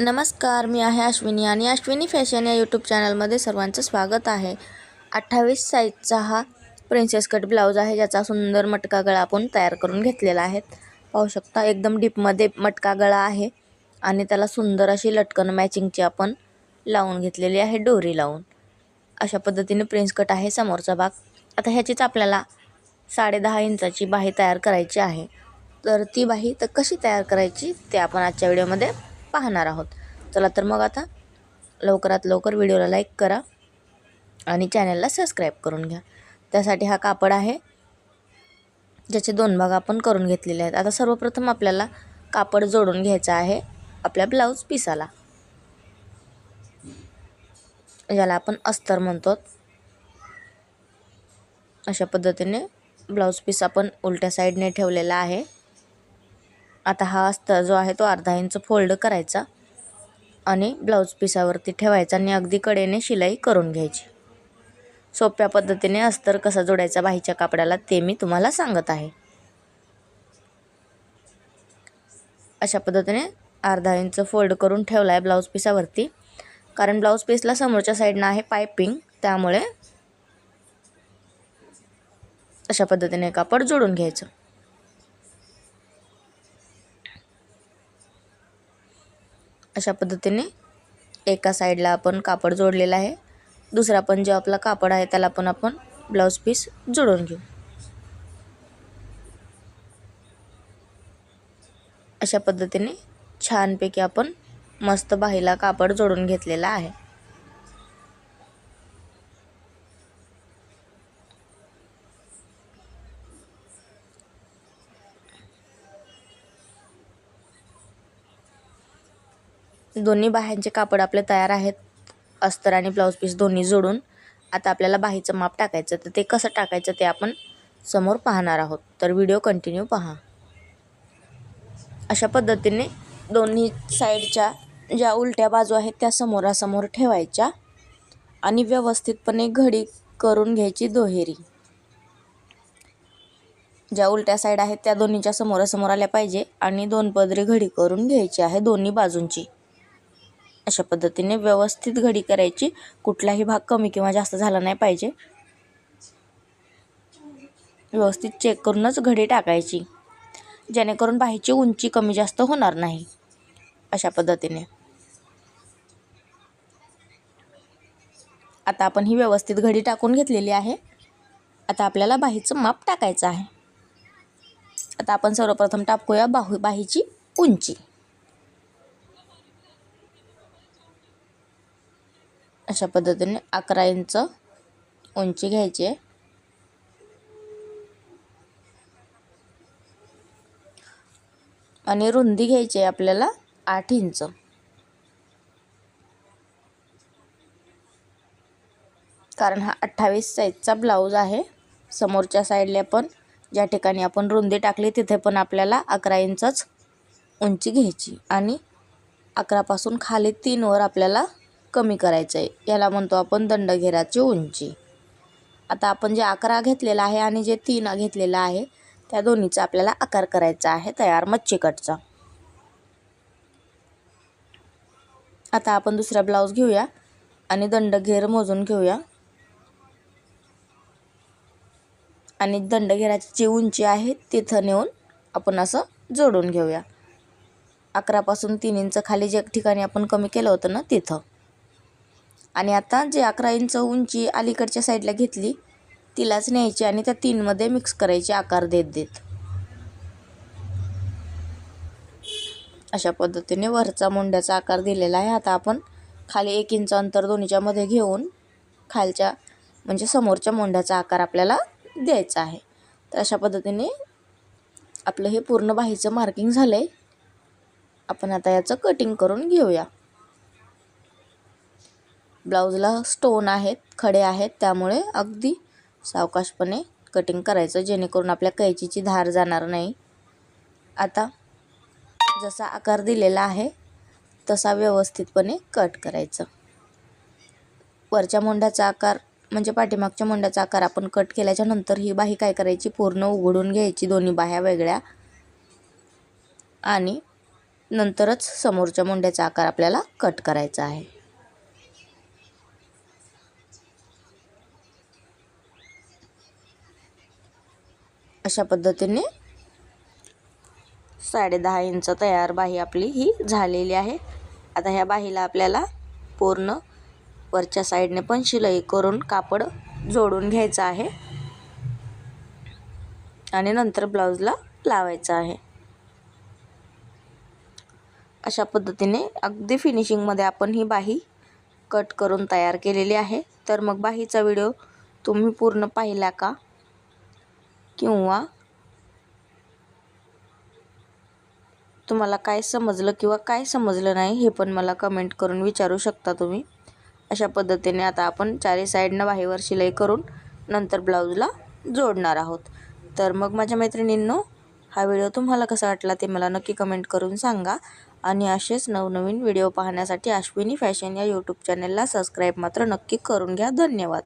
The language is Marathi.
नमस्कार मी आहे अश्विनी आणि अश्विनी फॅशन या यूट्यूब चॅनलमध्ये सर्वांचं स्वागत आहे. अठ्ठावीस साईजचा हा प्रिन्सेस कट ब्लाऊज आहे ज्याचा सुंदर मटका गळा आपण तयार करून घेतलेला आहे. पाहू शकता एकदम डीपमध्ये मटका गळा आहे आणि त्याला सुंदर अशी लटकन मॅचिंगची आपण लावून घेतलेली आहे डोरी लावून. अशा पद्धतीने प्रिन्स कट आहे समोरचा भाग. आता ह्याचीच आपल्याला साडेदहा इंचाची बाही तयार करायची आहे. तर ती बाही तर कशी तयार करायची ते आपण आजच्या व्हिडिओमध्ये पाहणार आहोत. चला तर मग आता लवकरात लवकर व्हिडिओला लाईक करा आणि चॅनलला सबस्क्राईब करून घ्या. त्यासाठी हा कापड आहे ज्याचे दोन भाग आपण करून घेतलेले आहेत. आता सर्वप्रथम आपल्याला कापड जोडून घ्यायचं आहे आपल्या ब्लाऊज पिसाला. ज्याला आपण अस्तर म्हणतो अशा पद्धतीने ब्लाऊज पीस आपण उलट्या साईडने ठेवलेला आहे. आता हा अस्तर जो आहे तो अर्धा इंच फोल्ड करायचा आणि ब्लाऊज पिसावरती ठेवायचा आणि अगदी कडेने शिलाई करून घ्यायची. सोप्या पद्धतीने अस्तर कसा जोडायचा बाहीच्या कापडाला ते मी तुम्हाला सांगत आहे. अशा पद्धतीने अर्धा इंच फोल्ड करून ठेवला आहे ब्लाऊज पिसावरती. कारण ब्लाऊज पीसला समोरच्या साईडनं आहे पायपिंग त्यामुळे अशा पद्धतीने कापड जोडून घ्यायचं. अशा पद्धतीने एका साईडला आपण कापड जोडलेला आहे. दुसरा पण जो आपला कापड आहे त्याला पण आपण ब्लाऊज पीस जोडून घेऊ. अशा पद्धतीने छानपैकी आपण मस्त बाहीला कापड जोडून घेतलेला आहे. दोन्ही बाह्यांचे कापड आपले तयार आहेत. अस्तर आणि ब्लाऊज पीस दोन्ही जोडून. आता आपल्याला बाहीचं माप टाकायचं तर ते कसं टाकायचं ते आपण समोर पाहणार आहोत. तर व्हिडिओ कंटिन्यू पहा. अशा पद्धतीने दोन्ही साईडच्या ज्या उलट्या बाजू आहेत त्या समोरासमोर ठेवायच्या आणि व्यवस्थितपणे घडी करून घ्यायची दोहेरी. ज्या उलट्या साईड आहेत त्या दोन्हीच्या समोरासमोर आल्या पाहिजे आणि दोन पदरी घडी करून घ्यायची आहे दोन्ही बाजूंची. अशा पद्धतीने व्यवस्थित घडी करायची. कुठलाही भाग कमी किंवा जास्त झाला नाही पाहिजे. व्यवस्थित चेक करूनच घडी टाकायची. जेणेकरून बाहीची उंची कमी जास्त होणार नाही. अशा पद्धतीने. आता आपण ही व्यवस्थित घडी टाकून घेतलेली आहे. आता आपल्याला बाहीचं माप टाकायचं आहे. आता आपण सर्वप्रथम टाकूया बाहू बाहीची उंची. अशा पद्धतीने अकरा इंच उंची घ्यायची आहे. आणि रुंदी घ्यायची आहे आपल्याला आठ इंच. कारण हा अठ्ठावीस साईजचा ब्लाऊज आहे. समोरच्या साईडला पण ज्या ठिकाणी आपण रुंदी टाकली तिथे पण आपल्याला अकरा इंचच उंची घ्यायची. आणि अकरापासून खाली तीनवर आपल्याला कमी करायचं आहे याला म्हणतो आपण दंडघेराची उंची. आता आपण जे अकरा घेतलेला आहे आणि जे तीन घेतलेला आहे त्या दोन्हीचा आपल्याला आकार करायचा आहे तयार मच्छीकटचा. आता आपण दुसरा ब्लाऊज घेऊया आणि दंडघेर मोजून घेऊया. आणि दंडघेराची जी उंची आहे तिथं नेऊन आपण असं जोडून घेऊया. अकरापासून तीन इंच खाली जे ठिकाणी आपण कमी केलं होतं ना तिथं. आणि आता जे अकरा इंच उंची अलीकडच्या साईडला घेतली तिलाच न्यायची आणि त्या तीनमध्ये मिक्स करायची आकार देत देत. अशा पद्धतीने वरचा मुंड्याचा आकार दिलेला आहे. आता आपण खाली एक इंच अंतर दोन्हीच्यामध्ये घेऊन खालच्या म्हणजे समोरच्या मुंड्याचा आकार आपल्याला द्यायचा आहे. तर अशा पद्धतीने आपलं हे पूर्ण बाहीचं मार्किंग झालं आहे आपण आता याचं कटिंग करून घेऊया. ब्लाऊजला स्टोन आहेत खडे आहेत त्यामुळे अगदी सावकाशपणे कटिंग करायचं जेणेकरून आपल्या कैचीची धार जाणार नाही. आता जसा आकार दिलेला आहे तसा व्यवस्थितपणे कट करायचं. वरच्या मोंढ्याचा आकार म्हणजे पाठीमागच्या मोंड्याचा आकार आपण कट केल्याच्यानंतर ही बाही काय करायची? पूर्ण उघडून घ्यायची दोन्ही बाह्या वेगळ्या. आणि नंतरच समोरच्या मुंड्याचा आकार आपल्याला कट करायचा आहे. अशा पद्धतीने साडेदहा इंच तयार बाही आपली ही झालेली आहे. आता ह्या बाहीला आपल्याला पूर्ण वरच्या साईडने पण शिलाई करून कापड जोडून घ्यायचं आहे. आणि नंतर ब्लाऊजला लावायचं आहे. अशा पद्धतीने अगदी फिनिशिंगमध्ये आपण ही बाही कट करून तयार केलेली आहे. तर मग बाहीचा व्हिडिओ तुम्ही पूर्ण पाहिला का? किंवा तुम्हाला काय समजलं किंवा काय समजलं नाही हे पण मला कमेंट करून विचारू शकता तुम्ही. अशा पद्धतीने आता आपण चारी साईडनं बाहीवर शिलाई करून नंतर ब्लाऊजला जोडणार आहोत. तर मग माझ्या मैत्रिणींनो हा व्हिडिओ तुम्हाला कसा वाटला ते मला नक्की कमेंट करून सांगा. आणि असेच नवनवीन व्हिडिओ पाहण्यासाठी अश्विनी फॅशन या यूट्यूब चॅनलला सबस्क्राईब मात्र नक्की करून घ्या. धन्यवाद.